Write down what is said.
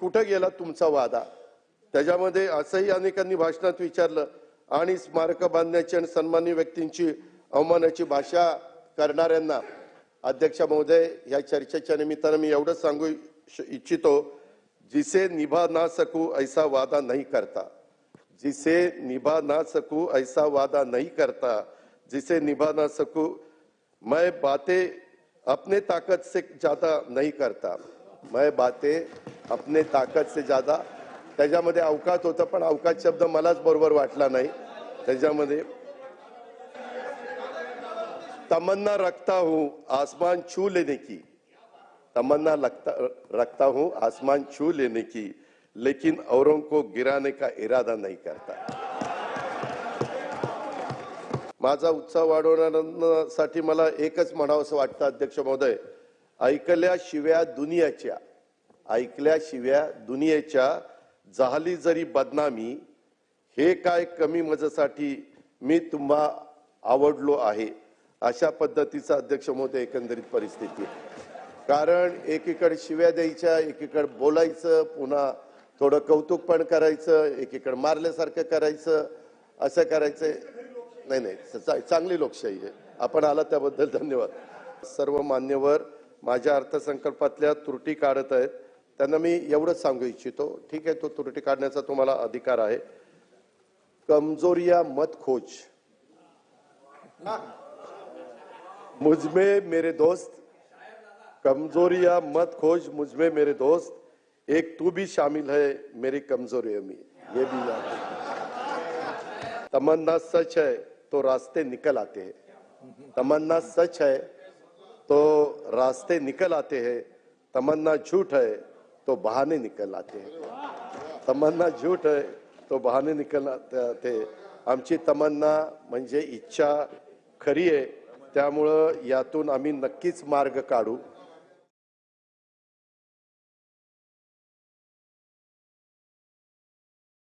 कुठं गेला तुमचा वादा? त्याच्यामध्ये असंही अनेकांनी भाषणात विचारलं आणि स्मारक बांधण्याची आणि सन्मान्य व्यक्तींची अवमानाची भाषा करणाऱ्यांना. अध्यक्ष महोदय या चर्चेच्या निमित्तानं मी एवढंच सांगू इच्छ- इच्छितो जिसे निभा ना सकू ऐसा वादा नाही करता. जिसे निभा ना सकू ऐसा वादा नहीं करता. जिसे निभा ना सकू मैं बातें अपने ताकत से ज्यादा नहीं करता. मैं बातें अपने ताकत से ज्यादा. त्याच्यामध्ये अवकात होतं पण अवकात शब्द मलाच बरोबर वाटला नाही. त्याच्यामध्ये तमन्ना रखता हूं आसमान छू लेने की. तमन्ना लगता रखता हूं आसमान छू लेने की. लेकिन औरों को गिराने का इरादा नहीं करता. माझा उत्साह वाढवण्यासाठी मला एकच म्हणावं असं वाटतं अध्यक्ष महोदय. ऐकल्या शिव्या दुनियाच्या ऐकल्या शिव्या दुनियेच्या झाली जरी बदनामी हे काय कमी मजेसाठी मी तुम्हा आवडलो आहे अशा पद्धतीचा अध्यक्ष महोदय एकंदरीत परिस्थिती कारण एकीकडे शिव्या द्यायच्या एकीकडे बोलायचं पुन्हा थोडं कौतुक पण करायचं एकीकडे मारल्यासारखं करायचं असं करायचं नाही नाही चांगली लोकशाही आहे. आपण आला त्याबद्दल धन्यवाद. सर्व मान्यवर माझ्या अर्थसंकल्पातल्या त्रुटी काढत आहेत. त्यांना मी एवढंच सांगू इच्छितो. ठीक आहे तो त्रुटी काढण्याचा तुम्हाला अधिकार आहे. कमजोरिया मत खोज. मुझमें मेरे दोस्त. कमजोरिया मत खोज मुझमे मेरे दोस्त. एक तू भी शामिल है मेरी कमजोरियों में. ये भी याद तमन्ना सच है तो रास्ते निकल आते हैं. तमन्ना सच है तो रास्ते निकल आते हैं तमन्ना झूठ है तो बहाने निकल आते हैं। तमन्ना झूठ आहे तो बहाने निकल आते आमची तमन्ना म्हणजे इच्छा खरी आहे त्यामुळं यातून आम्ही नक्कीच मार्ग काढू।